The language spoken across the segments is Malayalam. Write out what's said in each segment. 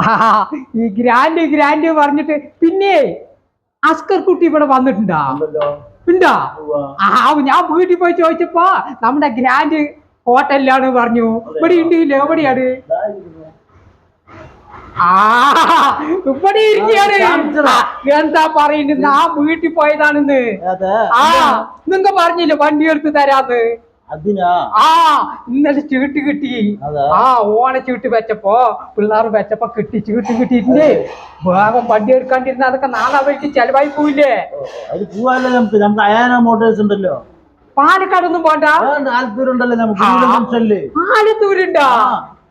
ഈ ഗ്രാൻഡ് ഗ്രാൻഡ് പറഞ്ഞിട്ട് പിന്നെ അസ്കർ കുട്ടി ഇവിടെ വന്നിട്ടുണ്ടാ? ഉണ്ടാ? ആ ഞാൻ വീട്ടിൽ പോയി ചോദിച്ചപ്പോ നമ്മുടെ ഗ്രാൻഡ് ഹോട്ടലിലാണ് പറഞ്ഞു. ഇവിടെ ഉണ്ട് ഇല്ല എവിടെയാണ് ആ ഇവിടെ ഇരിക്കുകയാണ്. എന്താ പറയുന്നത്? ആ വീട്ടിൽ പോയതാണെന്ന്. ആ നിങ്ങ പറഞ്ഞില്ലേ വണ്ടി എടുത്ത് തരാന്ന്? അതിനാ? ആ ഇന്നലെ ചീട്ട് കിട്ടി. ആ ഓണ ചീട്ട് വെച്ചപ്പോ പിള്ളേർ വെച്ചപ്പോ കിട്ടി ചീട്ട് കിട്ടിയിട്ടുണ്ട്. വേഗം വണ്ടി എടുക്കാണ്ടിരുന്ന അതൊക്കെ നാളെ വഴിക്ക് ചെലവായി പോയില്ലേ? അത് പോവാല്ലേ നമുക്ക്? നമുക്ക് അയാന മോട്ടേഴ്സ് ഉണ്ടല്ലോ. പാലക്കാടൊന്നും പോണ്ട. ഉണ്ടല്ലോ നമുക്ക്. ആലത്തൂരുണ്ടാ.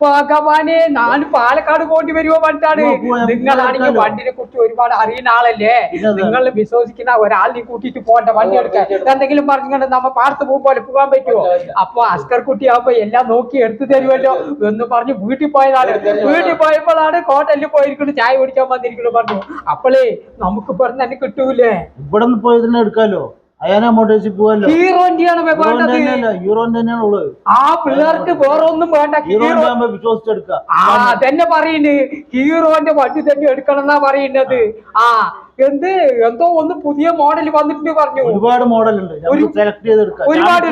ഭഗവാനെ ഞാൻ പാലക്കാട് പോണ്ടി വരുമോ പറഞ്ഞിട്ടാണ് നിങ്ങളാണെങ്കിൽ വണ്ടിനെ കുറിച്ച് ഒരുപാട് അറിയുന്ന ആളല്ലേ. നിങ്ങൾ വിശ്വസിക്കുന്ന ഒരാളിനെ കൂട്ടിയിട്ട് പോകണ്ട വണ്ടി എടുക്കാൻ. എന്തെങ്കിലും പറഞ്ഞുകൊണ്ട് നമ്മ പാടത്ത് പോകുമ്പോൾ പോകാൻ പറ്റുമോ അപ്പൊ അസ്കർ കുട്ടി ആവുമ്പോ എല്ലാം നോക്കി എടുത്തു തരുമല്ലോ. എന്ന് പറഞ്ഞ് വീട്ടിൽ പോയതാണ്. വീട്ടിൽ പോയപ്പോഴാണ് ഹോട്ടലിൽ പോയിരിക്കുന്നു. ചായ കുടിക്കാൻ വന്നിരിക്കുന്നു പറഞ്ഞു. അപ്പോളേ നമുക്ക് പറഞ്ഞ തന്നെ കിട്ടൂലേ? ഇവിടെ നിന്ന് എടുക്കാലോ? അയാന വേണ്ടത്. യൂറോന്റെ തന്നെയാണ് ഉള്ളത്. ആ പിള്ളേർക്ക് വേറെ ഒന്നും വേണ്ട. ഹീറോന്റെ ഹീറോ ആ തന്നെ പറയുന്നത് ഹീറോന്റെ വണ്ടി തന്നെ എടുക്കണം എന്നാ പറയുന്നത്. ആ എന്ത്? എന്തോ ഒന്ന് പുതിയ മോഡൽ വന്നിട്ടുണ്ട് പറഞ്ഞു. ഒരുപാട് മോഡൽ ഉണ്ട്. സെലക്ട് ചെയ്തെടുക്കാം ഒരുപാട്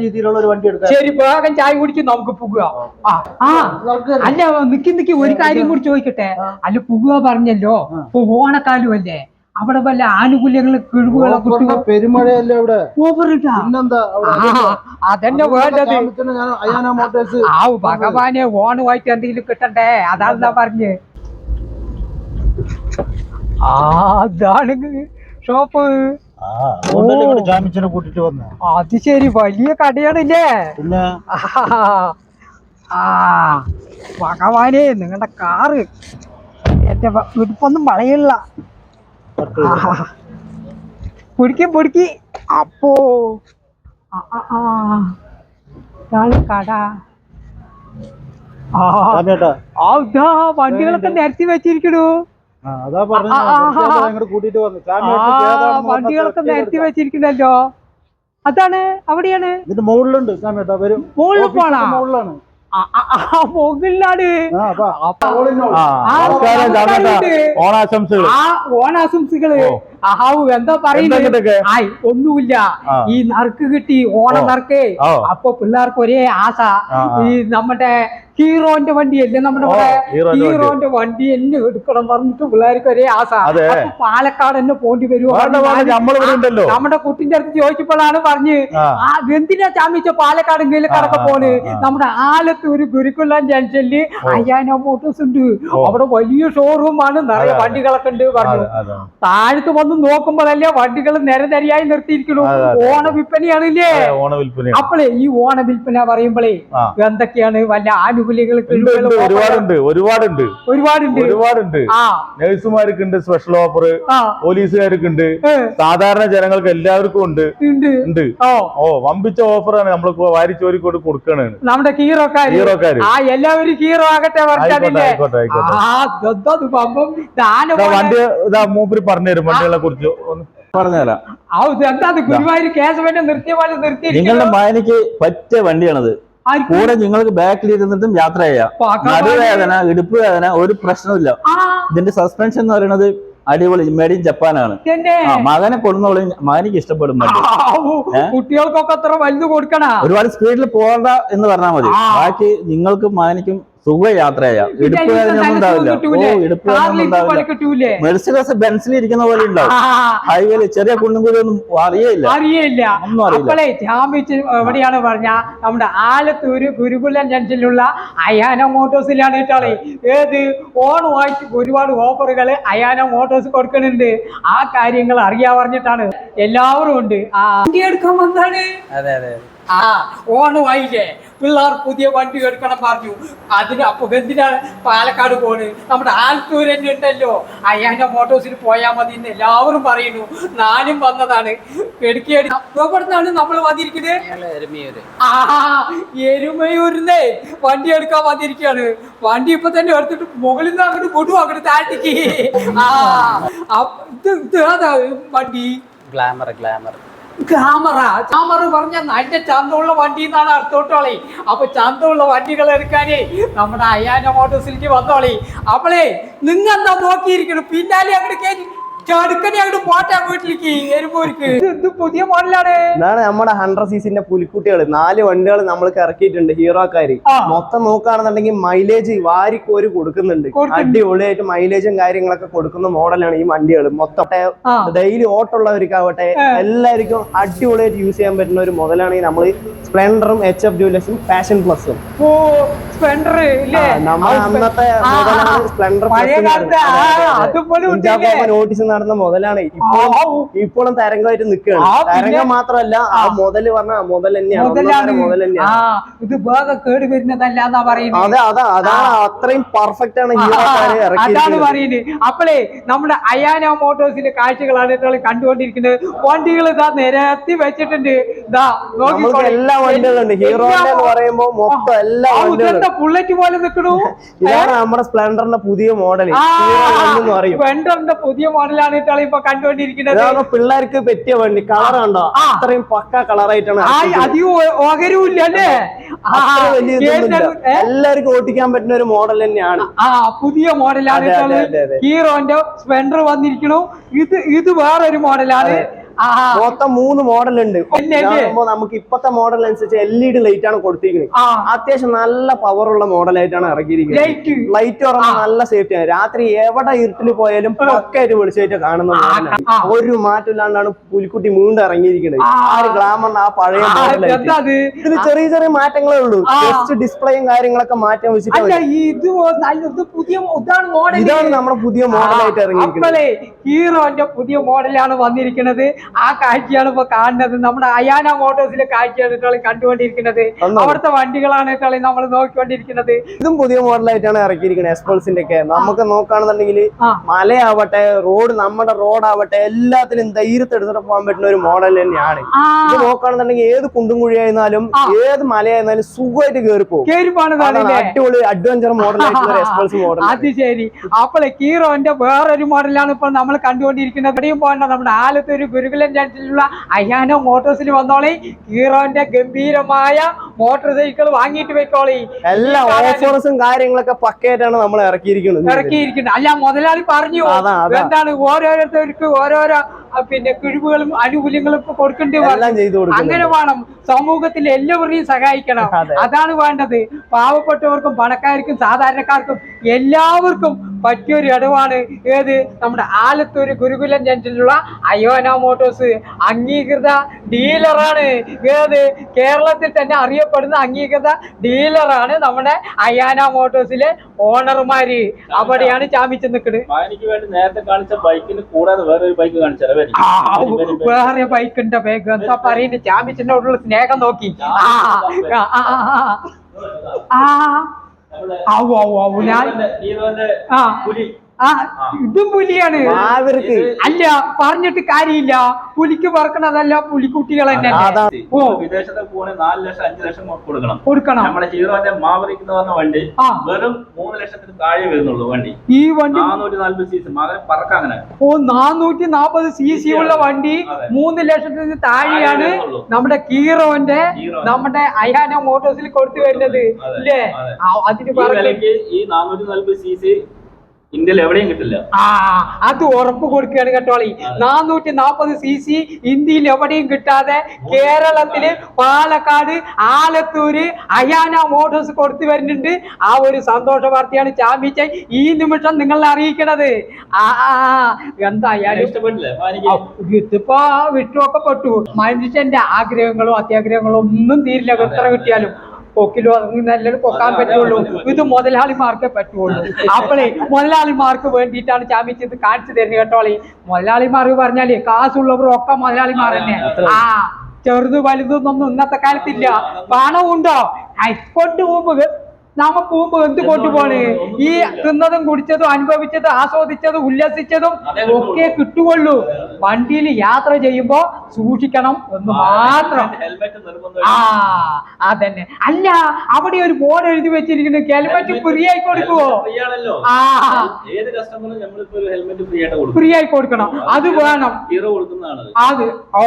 രീതിയിലുള്ള ഒരു വണ്ടി എടുക്കാം. ശരി വേഗം ചായ കുടിച്ച് നമുക്ക് പുക. ആ അല്ല നിക്കി നിക്കി ഒരു കാര്യം കൂടി ചോദിക്കട്ടെ? അല്ല പുക പറഞ്ഞല്ലോ. ഓണക്കാലം അല്ലേ അവിടെ വല്ല ആനുകൂല്യങ്ങൾ കിഴിവുകളൊക്കെ പെരുമഴയല്ലേ അവിടെ? അതന്നെ വേണ്ടത്. ആ ഭഗവാനെ ഓണുമായിട്ട് എന്തെങ്കിലും കിട്ടണ്ടേ? അതാണെന്നാ പറഞ്ഞ്. അതാണ് ഷോപ്പ്. കൂട്ടിട്ട് വന്നേ. അത് ശരി വലിയ കടയാണല്ലേ? ആ ഭഗവാനെ നിങ്ങളുടെ കാറ്. എന്റെ വീട്ടിപ്പൊന്നും വളയില്ല. പൊടിക്കി പൊടിക്കി. അപ്പോ. ആ, ആ, ആ. ഇതാണ് കട. ആ. ചാമിയേട്ടാ ആ, ഇതാ വണ്ടികളൊക്കെ നിരത്തി വെച്ചിരിക്കണു. വണ്ടികളൊക്കെ നിരത്തി വെച്ചിരിക്കണല്ലോ. അതാണ് അവിടെയാണ്. ഇതിന്റെ മുകളിലുണ്ട് മുകളിൽ പോണാ? മുകളിലാണ്. ആ, ആ, ഓണാശംസകൾ. ആഹാവു എന്താ പറയുന്നത്? ആയി ഒന്നുമില്ല. ഈ നറുക്ക് കിട്ടി ഓണ. നറുക്ക്. അപ്പൊ പിള്ളേർക്ക് ഒരേ ആശ. ഈ നമ്മുടെ ഹീറോന്റെ വണ്ടി അല്ലേ നമ്മുടെ ഹീറോന്റെ വണ്ടി. എന്നെ എടുക്കണം പറഞ്ഞിട്ട് പിള്ളേർക്ക് ഒരേ ആസ. പാലക്കാട് എന്നെ പോണ്ടി വരുമോ. നമ്മുടെ കുട്ടിന്റെ അടുത്ത് ചോദിച്ചപ്പോഴാണ് പറഞ്ഞ് എന്തിനാ ചാമിച്ച പാലക്കാട് എങ്കിലും കടക്ക പോണ്? നമ്മുടെ ആലത്ത് ഒരു ആലത്തൂര് ഗുരുക്കുളം ജംഗ്ഷനിൽ അയ്യാന മോട്ടോഴ്സ് ഉണ്ട്. അവിടെ വലിയ ഷോറൂം ആണ്. നിറയെ. വണ്ടികളൊക്കെ ഉണ്ട് പറഞ്ഞു. താഴത്ത് വന്ന് നോക്കുമ്പോഴല്ലേ വണ്ടികൾ നിരനിരയായി നിർത്തിയിരിക്കണു. അതെ. ഓണ വിൽപ്പനയാണില്ലേ അപ്പോളേ ഈ ഓണ വിൽപ്പന പറയുമ്പോഴേ എന്തൊക്കെയാണ് വല്ല ആനുകൂല്യങ്ങൾ ഉണ്ട്, ഉണ്ട്, ഒരുപാടുണ്ട് ഒരുപാടുണ്ട്. ഒരുപാടുണ്ട്. ഒരുപാടുണ്ട്. ആ. നഴ്സുമാർക്ക് ഉണ്ട് സ്പെഷ്യൽ ഓഫർ ആ. പോലീസുകാർക്ക് ഉണ്ട് സാധാരണ ജനങ്ങൾക്ക് എല്ലാവർക്കും ഉണ്ട്. ഉണ്ട്. ഓ. ഓ വമ്പിച്ച ഓഫറാണ് നമ്മൾ വാരിച്ചോരി കൊണ്ട് കൊടുക്കണേ നമ്മുടെ ഹീറോക്കാര്. ആ എല്ലാവരും ഹീറോ ആകട്ടെ വണ്ടി ഇതാ മൂപ്പര് പറഞ്ഞുതരും വണ്ടികളെ കുറിച്ച്. ഒന്ന് പറഞ്ഞുതരാം. ഗുരുവായൂർ നിർത്തിയ പോലെ നിർത്തി നിങ്ങളുടെ മായനക്ക് പറ്റിയ വണ്ടിയാണത്. കൂടെ നിങ്ങൾക്ക് ബാക്കിൽ ഇരുന്നിട്ടും യാത്ര ചെയ്യാം നടുവേദന ഇടുപ്പ് വേദന ഒരു പ്രശ്നമില്ല ഇതിന്റെ സസ്പെൻഷൻ എന്ന് പറയുന്നത് അടിപൊളി മെഡിൻ ജപ്പാനാണ് തന്നെ. മകനെ കൊടുന്നോളി മകനിക്ക് ഇഷ്ടപ്പെടും വണ്ടി കുട്ടികൾക്കൊക്കെ അത്ര വലുത് കൊടുക്കണ. ഒരുപാട് സ്പീഡിൽ പോകണ്ട എന്ന് പറഞ്ഞാൽ മതി. ബാക്കി നിങ്ങൾക്കും മകനിക്കും സുഖ യാത്ര ചെയ്യാം പിന്നെ ഇടുപ്പ് ഇതിന് വേദന ഒന്നും നല്ല ഉണ്ടാവില്ല. ഓ ഇടുപ്പ് വേദന കാറിൽ ഒന്നും ഇരിക്കും പോലെ ഉണ്ടാവില്ല കിട്ടൂലേ? മെഴ്സിഡസ് ബെൻസിൽ ഇരിക്കുന്ന പോലെ ഉണ്ടാവും ഹൈവേയിൽ ചെറിയ കുണ്ടും കൂടി ഒന്നും അറിയില്ല അറിയില്ല ഒന്നും അറിയില്ല. അപ്പോളേ ജാമ്യച്ച് എവിടെയാണ് പറഞ്ഞ? നമ്മുടെ ആലത്തൂര് ഗുരുകുലം ജംഗ്ഷനിലുള്ള അയാന മോട്ടോഴ്സിലാണ് ഇട്ടാളെ ഏത്? ഓണമായിട്ട് ഒരുപാട് ഓഫറുകൾ അയാന മോട്ടോഴ്സ് കൊടുക്കുന്നുണ്ട്. ആ കാര്യങ്ങൾ അറിയാ പറഞ്ഞിട്ടാണ്. എല്ലാവരും ഉണ്ട്. ആ വണ്ടി എടുക്കാൻ വന്നാണ്. അതെ അതെ ആ ഓണമായില്ലേ പിള്ളേർ പുതിയ വണ്ടി എടുക്കണം പറഞ്ഞു. അതിന് അപ്പൊ എന്തിനാണ് പാലക്കാട് പോണ്? നമ്മുടെ തന്നെ ഉണ്ടല്ലോ. അയ്യാന്റെ മോട്ടോഴ്സിൽ പോയാൽ മതി എന്ന് എല്ലാവരും പറയുന്നു. നാനും വന്നതാണ്. എടുക്കേടി എവിടുന്നാണ് നമ്മൾ വന്നിരിക്കുന്നത് ആ എരുമയൂരിന്നേ വണ്ടി എടുക്കാൻ വന്നിരിക്കുകയാണ് വണ്ടി ഇപ്പൊ തന്നെ എടുത്തിട്ട് മുകളിൽ നിന്ന് അങ്ങോട്ട് കൊണ്ടു അങ്ങോട്ട് താഴ്ത്തിക്ക്? ആ ഇത് ഇത് വണ്ടി? ഗ്ലാമർ ഗ്ലാമർ ക്യാമറ ക്യാമറ പറഞ്ഞ നല്ല ചന്തമുള്ള വണ്ടി എന്നാണ് അർത്ഥോട്ടോളി അപ്പൊ ചന്തമുള്ള വണ്ടികൾ എടുക്കാനേ നമ്മുടെ അയ്യാന മോട്ടോഴ്സിലേക്ക് വന്നോളി. അപ്പളേ നിങ്ങൾ എന്താ നോക്കിയിരിക്കണം? പിന്നാലെ അങ്ങോട്ട് കയറ്റി ചടുക്കനെ അങ്ങോട്ട് പോട്ടെ വീട്ടിലേക്ക് എരുമ്പോർക്ക് ഇത് പുതിയ മോഡലാണ്? ഇതാണ് നമ്മുടെ ഹൺഡ്രഡ് സീസിന്റെ പുലിക്കുട്ടികൾ നാല് വണ്ടികൾ നമ്മൾക്ക് ഇറക്കിയിട്ടുണ്ട് ഹീറോക്കാര്. മൊത്തം നോക്കുകയാണെന്നുണ്ടെങ്കിൽ മൈലേജ് വാരിക്കോര് കൊടുക്കുന്നുണ്ട്. കൊടുക്കുന്നുണ്ട്. അടിപൊളിയായിട്ട് മൈലേജും കാര്യങ്ങളൊക്കെ കൊടുക്കുന്ന മോഡലാണ് ഈ വണ്ടികൾ മൊത്തം. ഡെയിലി ഓട്ടമുള്ളവർക്കാവട്ടെ എല്ലാവർക്കും അടിപൊളിയായിട്ട് യൂസ് ചെയ്യാൻ പറ്റുന്ന ഒരു മുതലാണ് നമ്മൾ സ്പ്ലെൻഡറും എച്ച് എഫ് ഡ്യൂലസും പാഷൻ പ്ലസും ഓ സ്പ്ലെൻഡർ ഇല്ലേ? നമ്മൾ അന്നത്തെ സ്പ്ലെൻഡർ അതുപോലെ? നോട്ടീസ് നടന്ന മുതലാണ് ഇപ്പോഴും തരംഗമായിട്ട് നിൽക്കുകയാണ് തരംഗം മാത്രമല്ല ആ മുതൽ പറഞ്ഞ മുതൽ തന്നെയാണ്. മുതൽ തന്നെയാണ്. ഇത് വേഗം കേട് വരുന്നതല്ല എന്നാ പറയുന്നത്. അതെ അതാ അതാണ് അത്രയും പെർഫെക്റ്റ് ആണ് അതാണ് പറയുന്നത്. അപ്പോഴേ നമ്മുടെ അയാന മോട്ടോഴ്സിന്റെ കാഴ്ചകളാണ് നിങ്ങൾ കണ്ടുകൊണ്ടിരിക്കുന്നത്. വണ്ടികൾ ഇതാ നിരത്തി വെച്ചിട്ടുണ്ട്. ഇതാ. എല്ലാ വണ്ടികളുണ്ട്. ഹീറോ എന്ന് പറയുമ്പോ മൊത്തം എല്ലാ ബുള്ളറ്റ് പോലെ നിൽക്കണു ഇതാണ് നമ്മുടെ സ്പ്ലെൻഡറിന്റെ പുതിയ മോഡൽ സ്പ്ലെൻഡറിന്റെ പുതിയ മോഡലാണ് ഇട്ടാളി ഇപ്പൊ കണ്ടുകൊണ്ടിരിക്കുന്നത്. ഇതാണ് പിള്ളേർക്ക് പറ്റിയ വണ്ടി? കളർ കണ്ടോ? അത്രയും പക്ക കളറായിട്ടാണ് അധികം ഓഹരവും അല്ലേ? എല്ലാവർക്കും ഓട്ടിക്കാൻ പറ്റുന്ന ഒരു മോഡൽ തന്നെയാണ്. ആ പുതിയ മോഡലാണ്. ഹീറോന്റെ സ്പ്ലെൻഡർ വന്നിരിക്കണു ഇത് ഇത് വേറൊരു മോഡലാണ് മൊത്തം മൂന്ന് മോഡൽ ഉണ്ട്. നമുക്ക് ഇപ്പത്തെ മോഡൽ അനുസരിച്ച് എൽ ഇ ഡി ലൈറ്റ് ആണ് കൊടുത്തിരിക്കുന്നത് അത്യാവശ്യം നല്ല പവർ ഉള്ള മോഡലായിട്ടാണ് ഇറക്കിയിരിക്കുന്നത് ലൈറ്റ് തുറന്ന നല്ല സേഫ്റ്റി ആണ്. രാത്രി എവിടെ ഇരുട്ടിൽ പോയാലും പക്കായിട്ട് വെളിച്ചായിട്ട് കാണുന്ന. ഒരു മാറ്റമില്ലാണ്ടാണ് പുലിക്കുട്ടി വീണ്ടും ഇറങ്ങിയിരിക്കുന്നത് ആ. ഒരു ഗ്ലാമറിന് ആ പഴയ ഇതിന് മോഡലായിട്ട് ഇതിൽ ചെറിയ ചെറിയ മാറ്റങ്ങളേ ഉള്ളൂ. ജസ്റ്റ് ഡിസ്പ്ലേയും കാര്യങ്ങളൊക്കെ മാറ്റം വെച്ചിട്ട് പുതിയ ഇതാണ് നമ്മുടെ പുതിയ മോഡലായിട്ട് ഇറങ്ങിയിരിക്കുന്നത് ഹീറോന്റെ പുതിയ മോഡലാണ് വന്നിരിക്കുന്നത് ആ കാഴ്ചയാണ് ഇപ്പൊ കാണുന്നത്. നമ്മുടെ അയാന മോട്ടോഴ്സിലെ കാഴ്ചയാണ് ഇട്ടാളി കണ്ടുകൊണ്ടിരിക്കുന്നത്? അവിടുത്തെ വണ്ടികളാണ് ഇട്ടാളി നമ്മൾ നോക്കിക്കൊണ്ടിരിക്കുന്നത്. ഇതും പുതിയ മോഡലായിട്ടാണ് ഇറക്കിയിരിക്കുന്നത് എക്സ്പോൾസിന്റെ ഒക്കെ നമുക്ക് നോക്കുകയാണെന്നുണ്ടെങ്കിൽ മലയാവട്ടെ റോഡ് നമ്മുടെ റോഡാവട്ടെ എല്ലാത്തിനും ധൈര്യത്തെടുത്തിട്ട് പോകാൻ പറ്റുന്ന ഒരു മോഡൽ തന്നെയാണ്. ഇത് നോക്കുകയാണെന്നുണ്ടെങ്കിൽ ഏത് കുണ്ടും കുഴിയായിരുന്നാലും. ഏത് മലയായിരുന്നാലും സുഖമായിട്ട് കേറി പോകും കേരിപ്പാണ് അതാണ് അടിപൊളി അഡ്വഞ്ചർ മോഡലായിട്ടുള്ള എക്സ്പൾസ് മോഡൽ അത് ശരി. അപ്പോൾ ഹീറോന്റെ വേറൊരു മോഡലാണ് ഇപ്പോൾ നമ്മൾ കണ്ടുകൊണ്ടിരിക്കുന്നത്. എവിടെയും പോകേണ്ട നമ്മുടെ ആലത്തൂർ ഗുരുകുലം ജംഗ്ഷനിലുള്ള അയ്യാനോ മോട്ടോഴ്സിൽ വന്നോളി. ഹീറോന്റെ ഗംഭീരമായ മോട്ടോർ സൈക്കിൾ വാങ്ങിയിട്ട് വെക്കോളി എല്ലാ ഓഫേഴ്സും കാര്യങ്ങളൊക്കെ പക്കയായിട്ടാണ് നമ്മൾ ഇറക്കിയിരിക്കുന്നത് ഇറക്കിയിരിക്കുന്നത് അല്ല മുതലാളി പറഞ്ഞു. എന്താണ് ഓരോരുത്തർക്ക് ഓരോരോ പിന്നെ കിഴിവുകളും ആനുകൂല്യങ്ങളും കൊടുക്കേണ്ടി അങ്ങനെ വേണം സമൂഹത്തിൽ എല്ലാവരെയും സഹായിക്കണം. അതാണ് വേണ്ടത്. പാവപ്പെട്ടവർക്കും പണക്കാർക്കും സാധാരണക്കാർക്കും എല്ലാവർക്കും പറ്റിയൊരു ഇടവാണ്. ഏത്? നമ്മുടെ ആലത്തൂർ ഗുരുകുലം ജംഗ്ഷനിലുള്ള അയോന മോട്ടോഴ്സ്. അംഗീകൃത ഡീലറാണ്. ഏത്? കേരളത്തിൽ തന്നെ അറിയപ്പെടുന്ന അംഗീകൃത ഡീലറാണ് നമ്മുടെ അയാന മോട്ടോഴ്സിലെ ഓണർമാര്. അവിടെയാണ് ചാമിച്ചു നിൽക്കുന്നത് നേരത്തെ കാണിച്ച ബൈക്കിന് കൂടാതെ വേറെ ബൈക്ക് കാണിച്ചാൽ ആ, വേറെ ബൈക്കിന്റെ ബാഗ് എന്താ പറയുന്നത് ചാമ്പ്യൻസിനോടുള്ള സ്നേഹം നോക്കി. ആ ആ, ആ, ആ, ആ. ആ. ആവു ആവു ആവു ഞാൻ ഹീറോന്റെ ആ പുലി ആ ഇതും പുലിയാണ്. അല്ല പറഞ്ഞിട്ട് കാര്യമില്ല. പുലിക്ക് പറക്കണതല്ല പുലിക്കുട്ടികൾ തന്നെ. ഓ. വിദേശത്തൊക്കെ പോണേ നാല് ലക്ഷം അഞ്ചു ലക്ഷം കൊടുക്കണം. കൊടുക്കണം. നമ്മുടെ ഹീറോന്റെ മാവറിക് എന്ന് പറഞ്ഞ വണ്ടി വെറും മൂന്ന് ലക്ഷത്തിന് താഴെ വരുന്നുള്ളൂ വണ്ടി. ഈ വണ്ടി നാനൂറ്റി നാല്പത് ഓ നാനൂറ്റി നാപ്പത് സി സി ഉള്ള വണ്ടി. മൂന്ന് ലക്ഷത്തിന് താഴെയാണ് നമ്മുടെ കീറോന്റെ നമ്മുടെ അയാന മോട്ടോഴ്സിൽ കൊടുത്തു വരുന്നത്. അല്ലേ ഇല്ലേ? അതിന് ഈ നാനൂറ്റി നാല്പത് സി സി ഇന്ത്യയിൽ എവിടെയും കിട്ടില്ല. ആ അത് ഉറപ്പ് കൊടുക്കുകയാണ് കേട്ടോളി. നാനൂറ്റി നാപ്പത് സി സി ഇന്ത്യയിൽ എവിടെയും കിട്ടാതെ കേരളത്തിൽ പാലക്കാട് ആലത്തൂര് അയാന മോട്ടോഴ്സ് കൊടുത്തു വരുന്നുണ്ട്. ആ ഒരു സന്തോഷ വാർത്തയാണ് ചാമ്പിച്ച ഈ നിമിഷം നിങ്ങളെ അറിയിക്കണത്. ആ. എന്തായാലും ഇതിപ്പോ വിട്ടുമൊക്കെ പെട്ടു മനുഷ്യന്റെ ആഗ്രഹങ്ങളോ അത്യാഗ്രഹങ്ങളോ ഒന്നും തീരില്ല. എത്ര കിട്ടിയാലും. പൊക്കിലോ നല്ലത് കൊക്കാൻ പറ്റുള്ളൂ. ഇത് മുതലാളിമാർക്കേ പറ്റുള്ളൂ. അപ്പോളേ മുതലാളിമാർക്ക് വേണ്ടിയിട്ടാണ് ചാമ്പ്യൻഷിപ്പ് കാണിച്ചു തരുന്നത് കേട്ടോളി മുതലാളിമാർ പറഞ്ഞാൽ കാശുള്ളവർ ഒക്കെ മുതലാളിമാർ തന്നെ. ആ ചെറുത് വലുതൊന്നും ഇന്നത്തെ കാലത്തില്ല. പണമുണ്ടോ? കൊണ്ട് പോകുമ്പോ നമ്മ പോകുമ്പോ എന്ത് കൊണ്ടുപോണ് ഈ തിന്നതും കുടിച്ചതും അനുഭവിച്ചതും ആസ്വദിച്ചതും ഉല്ലസിച്ചതും ഒക്കെ കിട്ടുകയുള്ളൂ. വണ്ടിയിൽ യാത്ര ചെയ്യുമ്പോ സൂക്ഷിക്കണം എന്ന് മാത്രം. ആ അതന്നെ. അല്ല അവിടെ ഒരു ബോർഡ് എഴുതി വെച്ചിരിക്കുന്നു. ഹെൽമെറ്റ് ഫ്രീ ആയി കൊടുക്കുവോ? ആ. ഏത് കസ്റ്റമറും നമ്മളിപ്പോ ഒരു ഹെൽമെറ്റ് ഫ്രീ ആയിട്ട് കൊടുക്കും. ഫ്രീ ആയി കൊടുക്കണം. അത് വേണം. ഹീറോ കൊടുക്കുന്നതാണ് അത്. ഓ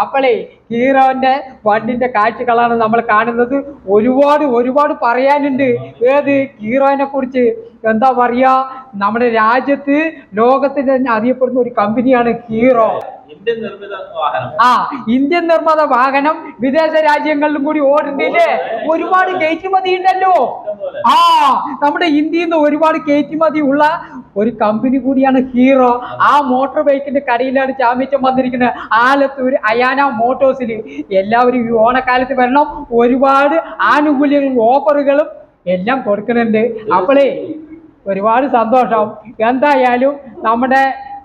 അപ്പളേ ഹീറോന്റെ വണ്ടിന്റെ കാഴ്ചകളാണ് നമ്മൾ കാണുന്നത്. ഒരുപാട് ഒരുപാട് പറയാനുണ്ട്. ഏത് ഹീറോനെ കുറിച്ച്? എന്താ പറയാ? നമ്മുടെ രാജ്യത്ത് ലോകത്തിന് തന്നെ അറിയപ്പെടുന്ന ഒരു കമ്പനിയാണ് ഹീറോ. ആ ഇന്ത്യൻ നിർമ്മിത വാഹനം വിദേശ രാജ്യങ്ങളിലും കൂടി ഓടുന്നില്ലേ ഒരുപാട് കയറ്റുമതി ഉണ്ടല്ലോ. ആ നമ്മുടെ ഇന്ത്യയിൽ നിന്ന് ഒരുപാട് കയറ്റുമതി ഉള്ള ഒരു കമ്പനി കൂടിയാണ് ഹീറോ ആ മോട്ടോർ ബൈക്കിന്റെ കടയിലാണ് ചാമ്പ്യത്വം വന്നിരിക്കുന്നത്. ആലത്തൂർ അയാന മോട്ടോഴ്സിൽ എല്ലാവരും ഈ ഓണക്കാലത്ത് വരണം. ഒരുപാട് ആനുകൂല്യങ്ങളും ഓഫറുകളും എല്ലാം കൊടുക്കുന്നുണ്ട്. അപ്പോളേ ഒരുപാട് സന്തോഷം. എന്തായാലും നമ്മുടെ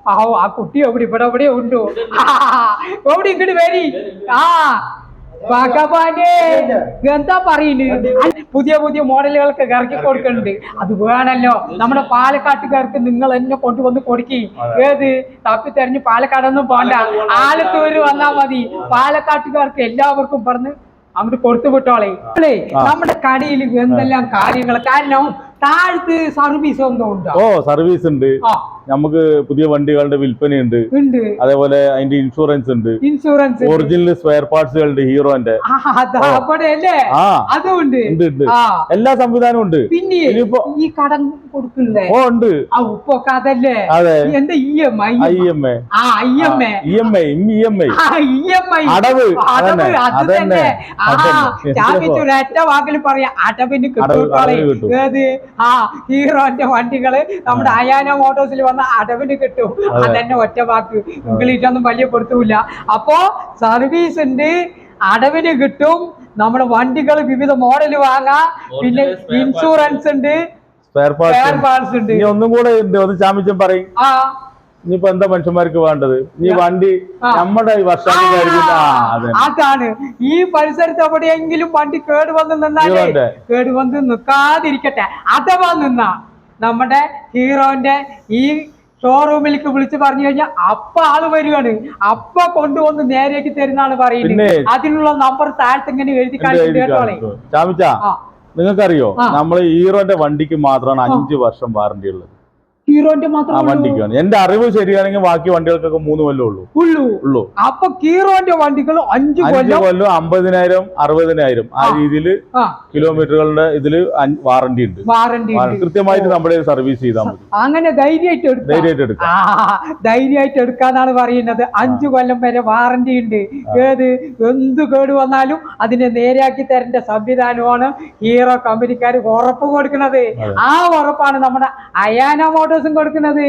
ആ ആ കുട്ടി എവിടെ ഇവിടെ എവിടെ ഉണ്ടോ? എവിടെ ഇങ്ങോട്ട് വരി. ആ എന്താ പറയുന്നത്? പുതിയ പുതിയ മോഡലുകൾക്ക് ഇറക്കി കൊടുക്കുന്നുണ്ട്. അത് വേണല്ലോ. നമ്മുടെ പാലക്കാട്ടുകാർക്ക് നിങ്ങൾ എന്നെ കൊണ്ടുവന്ന് കൊടുക്കി. ഏത്? തപ്പി തെരഞ്ഞ് പാലക്കാടൊന്നും പോണ്ട. ആലത്തൂര് വന്നാ മതി. പാലക്കാട്ടുകാർക്ക് എല്ലാവർക്കും പറഞ്ഞ് അങ്ങോട്ട് കൊടുത്തു വിട്ടോളെ. നമ്മുടെ കടയിൽ എന്തെല്ലാം കാര്യങ്ങൾ കാരണം താഴത്ത് സർവീസ് ഒന്നും ഉണ്ടോ? ഓ സർവീസ് ഉണ്ട്. ആ. നമുക്ക് പുതിയ വണ്ടികളുടെ വിൽപ്പനയുണ്ട്. അതേപോലെ അതിന്റെ ഇൻഷുറൻസ് ഉണ്ട്. ഇൻഷുറൻസ് ഒറിജിനൽ സ്പെയർ പാർട്സുകളുണ്ട് ഹീറോന്റെ എല്ലാ സംവിധാനവും ഉണ്ട്. പിന്നെ ഈ കടം കൊടുക്കില്ലേ? ഓ ഉണ്ട്. അതല്ലേ? അതെ. എന്താ E M I. E M I. E M I. E M I അടവ്. അതന്നെ ഒരൊറ്റ വാക്കിൽ പറയാ അടവിന് കിട്ടും. ഹീറോന്റെ വണ്ടികൾ നമ്മുടെ അയാന മോട്ടോസിൽ വന്ന അടവിന് കിട്ടും. അതന്നെ ഒറ്റ വാക്ക്. ഇംഗ്ലീഷൊന്നും വലിയ കൊടുത്തൂല അപ്പോ സർവീസ് ഉണ്ട് അടവിന് കിട്ടും. നമ്മുടെ വണ്ടികൾ വിവിധ മോഡൽ വാങ്ങാം. പിന്നെ Original spare parts. ഇൻഷുറൻസ് ഉണ്ട്. സ്പെയർ പാർട്സ് ഉണ്ട് ഒന്നും കൂടെ ഉണ്ട്. ഒന്ന് ചാമ്പിച്ചൻ പറയും. ഇനിയിപ്പോ എന്താ മനുഷ്യന്മാർക്ക് വേണ്ടത്? ഈ വണ്ടി നമ്മുടെ അതാണ്. ഈ പരിസരത്ത് എവിടെയെങ്കിലും വണ്ടി കേട് വന്ന് നിന്നാലേ നിക്കാതിരിക്കട്ടെ കേട് വന്ന് നിൽക്കാതിരിക്കട്ടെ അഥവാ നിന്ന നമ്മുടെ ഹീറോന്റെ ഈ ഷോറൂമിലേക്ക് വിളിച്ചു പറഞ്ഞു കഴിഞ്ഞാൽ അപ്പ ആൾ വരികയാണ് അപ്പ കൊണ്ടുവന്ന് നേരേക്ക് തരുന്നാണ് പറയുന്നത്. അതിനുള്ള നമ്പർ താഴത്ത് ഇങ്ങനെ എഴുതി കാണിച്ചു നിങ്ങൾക്കറിയോ. നമ്മൾ ഹീറോന്റെ വണ്ടിക്ക് മാത്രമാണ് അഞ്ചു വർഷം വാറണ്ടി ഉള്ളത്. ഹീറോന്റെ മാത്രം വണ്ടിക്കാണ്. എന്റെ അറിവ് ശരിയാണെങ്കിൽ ബാക്കി വണ്ടികൾക്കൊക്കെ മൂന്ന് കൊല്ലം ഉള്ളൂ. ഉള്ളൂ. ഉള്ളൂ. അപ്പൊ ഹീറോന്റെ വണ്ടികൾ അഞ്ചു കൊല്ലം കൊല്ലം അമ്പതിനായിരം അറുപതിനായിരം. ആ. രീതിയിൽ കിലോമീറ്ററുകളുടെ ഇതിൽ വാറണ്ടി ഉണ്ട്. വാറണ്ടി കൃത്യമായിട്ട് നമ്മുടെ സർവീസ് ചെയ്താൽ മതി. അങ്ങനെ ധൈര്യമായിട്ട് എടുക്കാം. ധൈര്യമായിട്ട് എടുക്കാം. ധൈര്യമായിട്ട് എടുക്കാന്നാണ് പറയുന്നത്. അഞ്ചു കൊല്ലം വരെ വാറണ്ടി ഉണ്ട്. ഏത് എന്ത് കേട് വന്നാലും അതിനെ നേരെയാക്കി തരേണ്ട സംവിധാനമാണ് ഹീറോ കമ്പനിക്കാർ ഉറപ്പ് കൊടുക്കുന്നത്. ആ ഉറപ്പാണ് നമ്മുടെ അയാന മോട്ടോഴ്സും കൊടുക്കുന്നത്